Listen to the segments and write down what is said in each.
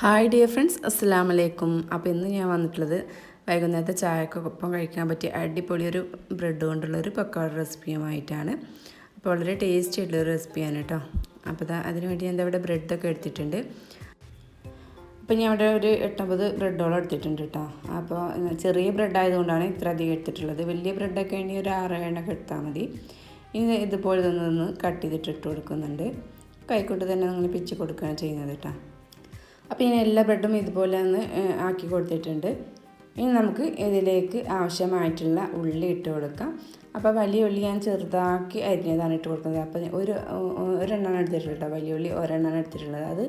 Hi dear friends അസ്സാം വലൈക്കും അപ്പോൾ ഇന്ന് ഞാൻ വന്നിട്ടുള്ളത് വൈകുന്നേരത്തെ ചായക്കൊപ്പം കഴിക്കാൻ പറ്റിയ അടിപൊളി ഒരു ബ്രെഡ് കൊണ്ടുള്ള ഒരു പക്കോട റെസിപ്പിയുമായിട്ടാണ് അപ്പോൾ വളരെ ടേസ്റ്റി ആയിട്ടുള്ള ഒരു റെസിപ്പിയാണ് കേട്ടോ അപ്പോൾ ദാ അതിനുവേണ്ടി ഞാൻ ഇവിടെ ബ്രെഡൊക്കെ എടുത്തിട്ടുണ്ട്. അപ്പോൾ ഞാൻ ഇവിടെ ഒരു എട്ടൊമ്പത് ബ്രെഡോളം എടുത്തിട്ടുണ്ട് കേട്ടോ അപ്പോൾ ചെറിയ ബ്രെഡ് ആയതുകൊണ്ടാണ് ഇത്ര അധികം എടുത്തിട്ടുള്ളത്. വലിയ ബ്രെഡൊക്കെ ഇനി ഒരു ആറ് എണ്ണൊക്കെ എടുത്താൽ മതി. ഇനി ഇതുപോലെ നിന്ന് കട്ട് ചെയ്തിട്ട് ഇട്ട് കൊടുക്കുന്നുണ്ട്. കൈക്കൊണ്ട് തന്നെ നിങ്ങൾ പിച്ച് കൊടുക്കുകയാണ് ചെയ്യുന്നത് കേട്ടോ അപ്പോൾ ഇനി എല്ലാ ബ്രെഡും ഇതുപോലെ ഒന്ന് ആക്കി കൊടുത്തിട്ടുണ്ട്. ഇനി നമുക്ക് ഇതിലേക്ക് ആവശ്യമായിട്ടുള്ള ഉള്ളി ഇട്ട് കൊടുക്കാം. അപ്പോൾ വലിയ ഉള്ളി ഞാൻ ചെറുതാക്കി അരിഞ്ഞതാണ് ഇട്ട് കൊടുക്കുന്നത്. അപ്പോൾ ഒരു ഒരെണ്ണമാണ് എടുത്തിട്ടുള്ളത് വലിയ ഉള്ളി ഒരെണ്ണമാണ് എടുത്തിട്ടുള്ളത്. അത്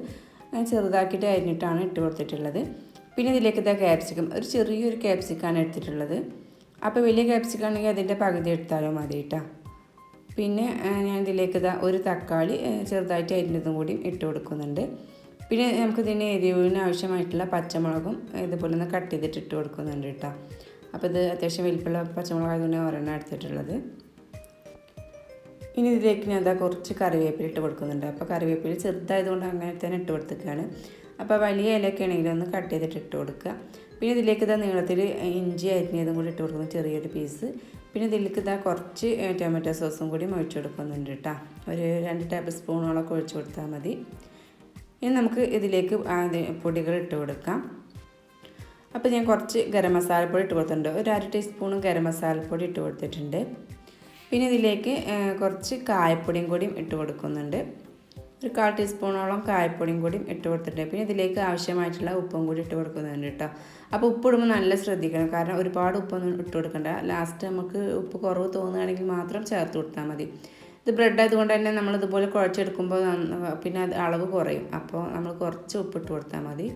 ഞാൻ ചെറുതാക്കിയിട്ട് അരിഞ്ഞിട്ടാണ് ഇട്ട് കൊടുത്തിട്ടുള്ളത്. പിന്നെ ഇതിലേക്ക് ഇതാ ക്യാപ്സിക്കം ഒരു ചെറിയൊരു ക്യാപ്സിക്കാണ് എടുത്തിട്ടുള്ളത്. അപ്പോൾ വലിയ ക്യാപ്സിക്കാണെങ്കിൽ അതിന്റെ പകുതി എടുത്താലും മതി കേട്ടോ. പിന്നെ ഞാൻ ഇതിലേക്ക് ഇതാ ഒരു തക്കാളി ചെറുതായിട്ട് അരിഞ്ഞതും കൂടി ഇട്ട് കൊടുക്കുന്നുണ്ട്. പിന്നെ നമുക്ക് ഇതിന് എരിവിന് ആവശ്യമായിട്ടുള്ള പച്ചമുളകും ഇതുപോലെ ഒന്ന് കട്ട് ചെയ്തിട്ട് ഇട്ട് കൊടുക്കുന്നുണ്ട് കേട്ടോ. അപ്പോൾ ഇത് അത്യാവശ്യം വലിപ്പമുള്ള പച്ചമുളക് ആയതുകൊണ്ട് ഒരെണ്ണം എടുത്തിട്ടുള്ളത്. ഇനി ഇതിലേക്ക് ഞാൻ അതാ കുറച്ച് കറിവേപ്പില ഇട്ട് കൊടുക്കുന്നുണ്ട്. അപ്പോൾ കറിവേപ്പില ചെറുതായതുകൊണ്ട് അങ്ങനെ തന്നെ ഇട്ട് കൊടുത്തിട്ടാണ് അപ്പോൾ വലിയ ഇലയൊക്കെ ആണെങ്കിൽ ഒന്ന് കട്ട് ചെയ്തിട്ട് ഇട്ട് കൊടുക്കുക. പിന്നെ ഇതിലേക്ക് ഇതാ നീളത്തിൽ ഇഞ്ചി അരിഞ്ഞതും കൂടി ഇട്ട് കൊടുക്കുന്നു ചെറിയൊരു പീസ്. പിന്നെ ഇതിലേക്ക് ഇതാ കുറച്ച് ടൊമാറ്റോ സോസും കൂടി ഒഴിച്ച് കൊടുക്കുന്നുണ്ട് കേട്ടോ. ഒരു രണ്ട് ടേബിൾ സ്പൂണോളൊക്കെ ഒഴിച്ച് കൊടുത്താൽ മതി. ഇനി നമുക്ക് ഇതിലേക്ക് പൊടികൾ ഇട്ട് കൊടുക്കാം. അപ്പോൾ ഞാൻ കുറച്ച് ഗരം മസാലപ്പൊടി ഇട്ട് കൊടുത്തിട്ടുണ്ട്. ഒരു അര ടീസ്പൂൺ ഗരം മസാലപ്പൊടി ഇട്ട് കൊടുത്തിട്ടുണ്ട്. പിന്നെ ഇതിലേക്ക് കുറച്ച് കായപ്പൊടിയും കൂടിയും ഇട്ട് കൊടുക്കുന്നുണ്ട്. ഒരു കാൽ ടീസ്പൂണോളം കായപ്പൊടിയും കൂടിയും ഇട്ട് കൊടുത്തിട്ടുണ്ട്. പിന്നെ ഇതിലേക്ക് ആവശ്യമായിട്ടുള്ള ഉപ്പും കൂടി ഇട്ട് കൊടുക്കുന്നുണ്ട് കേട്ടോ. അപ്പോൾ ഉപ്പ് ഇടുമ്പോൾ നല്ല ശ്രദ്ധിക്കണം. കാരണം ഒരുപാട് ഉപ്പൊന്നും ഇട്ട് കൊടുക്കണ്ട. ലാസ്റ്റ് നമുക്ക് ഉപ്പ് കുറവ് തോന്നുകയാണെങ്കിൽ മാത്രം ചേർത്ത് കൊടുത്താൽ മതി. ഇത് ബ്രെഡ് ആയതുകൊണ്ട് തന്നെ നമ്മൾ ഇതുപോലെ കുഴച്ചെടുക്കുമ്പോൾ പിന്നെ അത് അളവ് കുറയും. അപ്പോൾ നമ്മൾ കുറച്ച് ഉപ്പിട്ട് കൊടുത്താൽ മതി.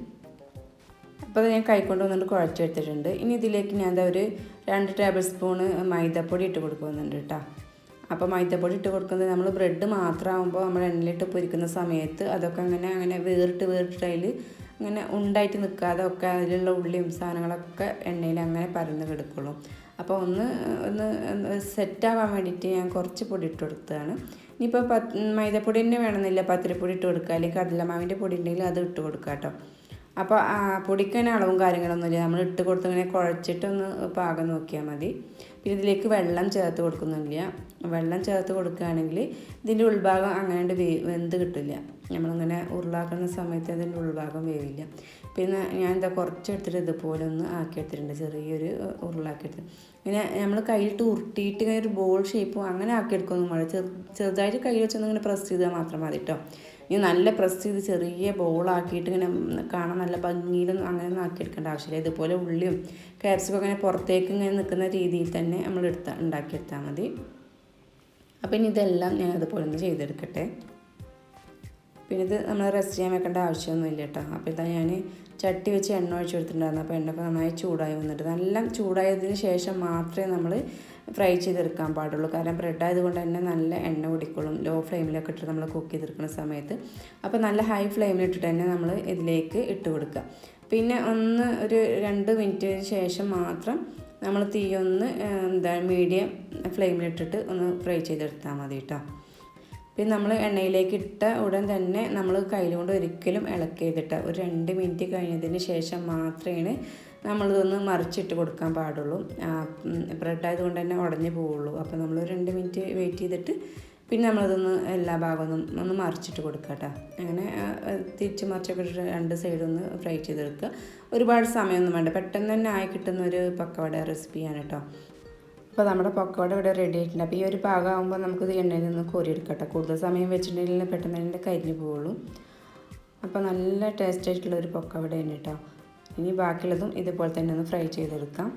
അപ്പോൾ അത് ഞാൻ കൈക്കൊണ്ട് വന്നിട്ട് കുഴച്ചെടുത്തിട്ടുണ്ട്. ഇനി ഇതിലേക്ക് ഞാൻ എന്താ ഒരു രണ്ട് ടേബിൾ സ്പൂണ് മൈദപ്പൊടി ഇട്ട് കൊടുക്കുന്നുണ്ട് കേട്ടോ. അപ്പോൾ മൈദപ്പൊടി ഇട്ട് കൊടുക്കുന്നത് നമ്മൾ ബ്രെഡ് മാത്രമാകുമ്പോൾ നമ്മൾ എണ്ണയിലിട്ട് പൊരിക്കുന്ന സമയത്ത് അതൊക്കെ അങ്ങനെ അങ്ങനെ വേറിട്ട് വേറിട്ട് അതിൽ അങ്ങനെ ഉണ്ടായിട്ട് നിൽക്കാതെ ഒക്കെ അതിലുള്ള ഉള്ളിയും സാധനങ്ങളൊക്കെ എണ്ണയിൽ അങ്ങനെ പരന്ന് കിടക്കുള്ളൂ. അപ്പോൾ ഒന്ന് ഒന്ന് സെറ്റാവാൻ വേണ്ടിയിട്ട് ഞാൻ കുറച്ച് പൊടി ഇട്ട് കൊടുത്തതാണ്. ഇനിയിപ്പോൾ പത്ത് മൈദപ്പൊടി തന്നെ വേണമെന്നില്ല. പത്തിരിപ്പൊടി ഇട്ട് കൊടുക്കുക. അല്ലെങ്കിൽ കടലമാവിന്റെ പൊടി ഉണ്ടെങ്കിൽ അത് ഇട്ട് കൊടുക്കുക കേട്ടോ. അപ്പോൾ തന്നെ അളവും കാര്യങ്ങളൊന്നുമില്ല. നമ്മൾ ഇട്ട് കൊടുത്ത് ഇങ്ങനെ കുഴച്ചിട്ടൊന്ന് പാകം നോക്കിയാൽ മതി. പിന്നെ ഇതിലേക്ക് വെള്ളം ചേർത്ത് കൊടുക്കുന്നില്ല വെള്ളം ചേർത്ത് കൊടുക്കുകയാണെങ്കിൽ ഇതിന്റെ ഉൾഭാഗം അങ്ങനെ വേ വെന്ത് കിട്ടില്ല. നമ്മളിങ്ങനെ ഉരുളാക്കുന്ന സമയത്ത് അതിന്റെ ഉൾഭാഗം വേവില്ല. പിന്നെ ഞാൻ എന്താ കുറച്ചെടുത്തിട്ട് ഇതുപോലെ ഒന്ന് ആക്കി ആക്കിയെടുത്തിട്ടുണ്ട്. ചെറിയൊരു ഉരുളാക്കിയെടുത്ത്. ഇങ്ങനെ നമ്മൾ കയ്യിലിട്ട് ഉരുട്ടിയിട്ട് ഇങ്ങനെ ഒരു ബോൾ ഷേപ്പും അങ്ങനെ ആക്കിയെടുക്കൊന്നും ചെറു ചെറുതായിട്ട് കയ്യിൽ വെച്ചൊന്ന് ഇങ്ങനെ പ്രസ് ചെയ്താൽ മാത്രം മതി കേട്ടോ ഇനി നല്ല പ്രസ് ചെയ്ത് ചെറിയ ബോളാക്കിയിട്ട് ഇങ്ങനെ കാണാൻ നല്ല ഭംഗിയിൽ അങ്ങനെ ആക്കിയെടുക്കേണ്ട ആവശ്യമില്ല. ഇതുപോലെ ഉള്ളിയും ക്യാപ്സിക്കും അങ്ങനെ പുറത്തേക്ക് ഇങ്ങനെ നിൽക്കുന്ന രീതിയിൽ തന്നെ നമ്മൾ എടുത്താൽ ഉണ്ടാക്കിയെടുത്താൽ മതി. അപ്പം ഇനി ഇതെല്ലാം ഞാൻ അതുപോലെ ഒന്ന് ചെയ്തെടുക്കട്ടെ. പിന്നെ ഇത് നമ്മൾ റെസ്റ്റ് ചെയ്യാൻ വെക്കേണ്ട ആവശ്യമൊന്നുമില്ല കേട്ടോ. അപ്പോൾ ഇതാ ഞാൻ ചട്ടി വെച്ച് എണ്ണ ഒഴിച്ച് കൊടുത്തിട്ടുണ്ടായിരുന്നു. അപ്പോൾ എണ്ണ നന്നായി ചൂടായി വന്നിട്ട് നല്ല ചൂടായതിന് ശേഷം മാത്രമേ നമ്മൾ ഫ്രൈ ചെയ്തെടുക്കാൻ പാടുള്ളൂ. കാരണം ബ്രെഡ് ആയതുകൊണ്ട് തന്നെ നല്ല എണ്ണ കുടിക്കോളും ലോ ഫ്ലെയിമിലൊക്കെ ഇട്ടിട്ട് നമ്മൾ കുക്ക് ചെയ്തെടുക്കുന്ന സമയത്ത്. അപ്പോൾ നല്ല ഹൈ ഫ്ലെയിമിലിട്ടിട്ട് തന്നെ നമ്മൾ ഇതിലേക്ക് ഇട്ട് കൊടുക്കുക. പിന്നെ ഒന്ന് ഒരു രണ്ട് മിനിറ്റിന് ശേഷം മാത്രം നമ്മൾ തീ ഒന്ന് എന്താ മീഡിയം ഫ്ലെയിമിലിട്ടിട്ട് ഒന്ന് ഫ്രൈ ചെയ്തെടുത്താൽ മതി കേട്ടോ. പിന്നെ നമ്മൾ എണ്ണയിലേക്ക് ഇട്ട ഉടൻ തന്നെ നമ്മൾ കയ്യിലുകൊണ്ട് ഒരിക്കലും ഇളക്കി ചെയ്തിട്ട് ഒരു രണ്ട് മിനിറ്റ് കഴിഞ്ഞതിന് ശേഷം മാത്രമേ നമ്മളിതൊന്ന് മറിച്ചിട്ട് കൊടുക്കാൻ പാടുള്ളൂ. ബ്രെഡ് ആയതുകൊണ്ട് തന്നെ ഉടഞ്ഞു പോവുള്ളൂ. അപ്പോൾ നമ്മൾ രണ്ട് മിനിറ്റ് വെയിറ്റ് ചെയ്തിട്ട് പിന്നെ നമ്മളിതൊന്ന് എല്ലാ ഭാഗവും ഒന്ന് മറിച്ചിട്ട് കൊടുക്കുക കേട്ടോ അങ്ങനെ തിരിച്ച് മറിച്ചൊക്കെ രണ്ട് സൈഡൊന്ന് ഫ്രൈ ചെയ്തെടുക്കുക. ഒരുപാട് സമയമൊന്നും വേണ്ട. പെട്ടെന്ന് തന്നെ ആയി കിട്ടുന്ന ഒരു പക്കവട റെസിപ്പിയാണ് കേട്ടോ അപ്പോൾ നമ്മുടെ പക്കോട ഇവിടെ റെഡി ആയിട്ടുണ്ട്. അപ്പോൾ ഈ ഒരു പാകമാകുമ്പോൾ നമുക്കിത് എണ്ണയിൽ നിന്ന് കോരിയെടുക്കട്ടെ. കൂടുതൽ സമയം വെച്ചിട്ടുണ്ടെങ്കിൽ പെട്ടെന്ന് തന്നെ കരിഞ്ഞു പോവുള്ളൂ. അപ്പോൾ നല്ല ടേസ്റ്റ് ആയിട്ടുള്ള ഒരു പൊക്കവടയാണ് കേട്ടോ ഇനി ബാക്കിയുള്ളതും ഇതുപോലെ തന്നെ ഒന്ന് ഫ്രൈ ചെയ്തെടുക്കാം.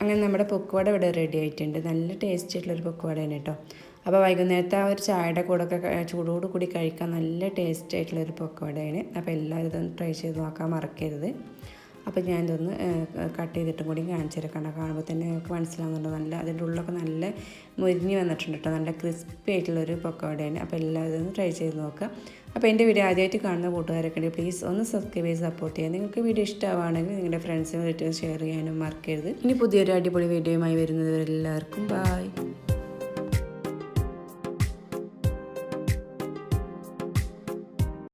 അങ്ങനെ നമ്മുടെ പൊക്കുവട ഇവിടെ റെഡി ആയിട്ടുണ്ട്. നല്ല ടേസ്റ്റ് ആയിട്ടുള്ളൊരു പൊക്കുവടയാണ് കേട്ടോ. അപ്പോൾ വൈകുന്നേരത്തെ ആ ഒരു ചായയുടെ കൂടെ ഒക്കെ ചൂടോട് കൂടി കഴിക്കാൻ നല്ല ടേസ്റ്റ് ആയിട്ടുള്ളൊരു പൊക്കുവടയാണ്. അപ്പോൾ എല്ലാവരും ട്രൈ ചെയ്ത് നോക്കാൻ മറക്കരുത്. അപ്പോൾ ഞാൻ ഇതൊന്ന് കട്ട് ചെയ്തിട്ടും കൂടി കാണിച്ചു തരാം. കാണുമ്പോൾ തന്നെ നിങ്ങൾക്ക് മനസ്സിലാവുന്നുണ്ട്. നല്ല അതിന്റെ ഉള്ളൊക്കെ നല്ല മുരിഞ്ഞ് വന്നിട്ടുണ്ട് കേട്ടോ. നല്ല ക്രിസ്പി ആയിട്ടുള്ളൊരു പക്കോടയാണ് അപ്പോൾ എല്ലാവരും ഒന്ന് ട്രൈ ചെയ്ത് നോക്കുക അപ്പോൾ എന്റെ വീഡിയോ ആദ്യമായിട്ട് കാണുന്ന കൂട്ടുകാരൊക്കെ ഉണ്ടെങ്കിൽ പ്ലീസ് ഒന്ന് സബ്സ്ക്രൈബ് ചെയ്ത് സപ്പോർട്ട് ചെയ്യാം നിങ്ങൾക്ക് വീഡിയോ ഇഷ്ടമാണെങ്കിൽ നിങ്ങളുടെ ഫ്രണ്ട്സിനും റിലേറ്റീവ്സ് ഷെയർ ചെയ്യാനും മറക്കരുത്. ഇനി പുതിയൊരു അടിപൊളി വീഡിയോയുമായി വരുന്നത് എല്ലാവർക്കും ബായ്